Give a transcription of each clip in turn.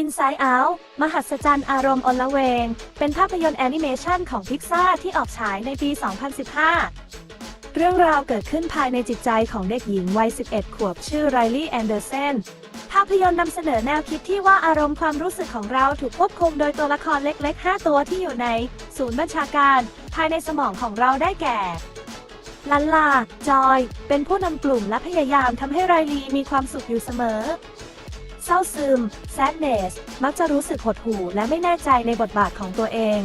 Inside Out มหัศจรรย์อารมณ์อลเวง เป็นภาพยนตร์แอนิเมชันของพิกซาที่ออกฉายในปี 2015 เรื่องราวเกิดขึ้นภายในจิตใจของเด็กหญิงวัย 11 ขวบชื่อไรลี่แอนเดอร์เซนภาพยนตร์นำเสนอแนวคิดที่ว่าอารมณ์ความรู้สึกของเราถูกควบคุมโดยตัวละครเล็กๆ 5 ตัวที่อยู่ใน ศูนย์บัญชาการ ภายในสมองของเราได้แก่ลันลา จอย เป็นผู้นำกลุ่มและพยายามทำให้ไรลีมีความสุขอยู่เสมอ เศร้าซึม sadness มักจะรู้สึกหดหู่และไม่แน่ใจในบทบาทของตัวเอง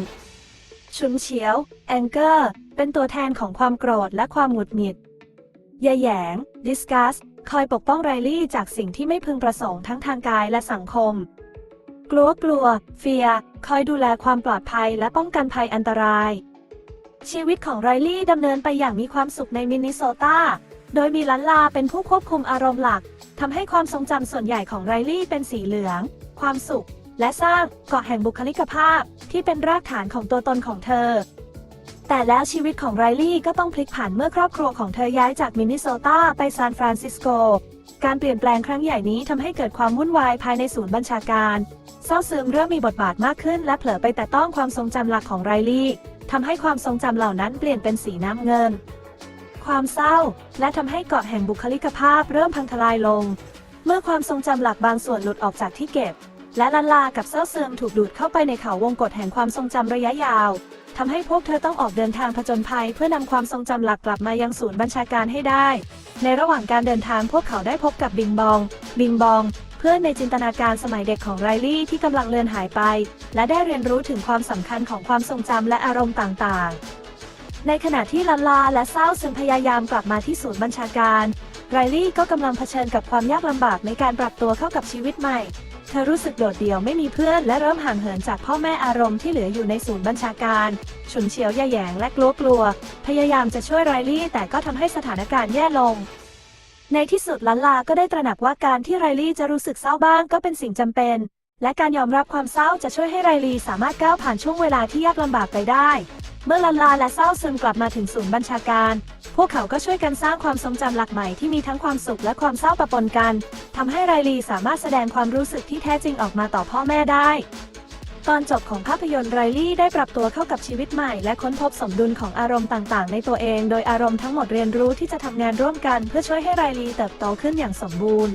ชุนเฉียว anger เป็นตัวแทนของความโกรธและความหงุดหงิดแยแยง disgust คอยปกป้องไรลี่จากสิ่งที่ไม่พึงประสงค์ทั้งทางกายและสังคม กลัวกลัว fear คอยดูแลความปลอดภัยและป้องกันภัยอันตราย ชีวิตของไรลี่ดำเนินไปอย่างมีความสุขในมินนิโซตา โดยมีลันลาเป็นผู้ควบคุมอารมณ์หลักทำให้ความทรงจำส่วนใหญ่ของไรลี่เป็นสีเหลือง ความสุข และสร้างเกาะแห่งบุคลิกภาพที่เป็นรากฐานของตัวตนของเธอ แต่แล้วชีวิตของไรลี่ก็ต้องพลิกผันเมื่อครอบครัวของเธอย้ายจากมินนิโซตาไปซานฟรานซิสโก การเปลี่ยนแปลงครั้งใหญ่นี้ทำให้เกิดความวุ่นวายภายในศูนย์บัญชาการเศร้าซึมเริ่มมีบทบาทมากขึ้น และเผลอไปแต่ต้องความทรงจำหลักของไรลี่ทำให้ความทรงจำเหล่านั้นเปลี่ยนเป็นสีน้ำเงิน ความเศร้า และทำให้เกาะแห่งบุคลิกภาพเริ่มพังทลายลง เมื่อความทรงจำหลักบางส่วนหลุดออกจากที่เก็บ และลันลากับเศร้าซึมถูกดูดเข้าไปในเขาวงกฏแห่งความทรงจำระยะยาวทำให้พวกเธอต้องออกเดินทางผจญภัย เพื่อนำความทรงจำหลักกลับมายังศูนย์บัญชาการให้ได้ ในระหว่างการเดินทางพวกเขาได้พบกับบิงบอง บิงบอง เพื่อนในจินตนาการสมัยเด็กของไรลี่ที่กำลังเลือนหายไป และได้เรียนรู้ถึงความสำคัญของความทรงจำและอารมณ์ต่างๆ ในขณะที่ลันลาและเศร้าซึมพยายามกลับมาที่ศูนย์บัญชาการ ไรลี่ก็กำลังเผชิญกับความยากลำบากในการปรับตัวเข้ากับชีวิตใหม่ เธอรู้สึกโดดเดี่ยวไม่มีเพื่อนและเริ่มห่างเหินจากพ่อแม่อารมณ์ที่เหลืออยู่ในศูนย์บัญชาการ ฉุนเฉียวแยแยงและกลัวกลัว พยายามจะช่วยไรลี่แต่ก็ทำให้สถานการณ์แย่ลง ในที่สุดลันลาก็ได้ตระหนักว่าการที่ไรลี่จะรู้สึกเศร้าบ้างก็เป็นสิ่งจำเป็น และการยอมรับความเศร้าจะช่วยให้ไรลี่สามารถก้าวผ่านช่วงเวลาที่ยากลำบากไปได้ เมื่อลันลาและเศร้าซึมกลับมาถึงศูนย์บัญชาการ พวกเขาก็ช่วยกันสร้างความทรงจำหลักใหม่ที่มีทั้งความสุขและความเศร้าปะปนกันทำให้ไรลีสามารถแสดงความรู้สึกที่แท้จริงออกมาต่อพ่อแม่ได้ ตอนจบของภาพยนตร์ไรลี่ได้ปรับตัวเข้ากับชีวิตใหม่ และค้นพบสมดุลของอารมณ์ต่างๆ ในตัวเอง โดยอารมณ์ทั้งหมดเรียนรู้ที่จะทำงานร่วมกัน เพื่อช่วยให้ไรลีเติบโตขึ้นอย่างสมบูรณ์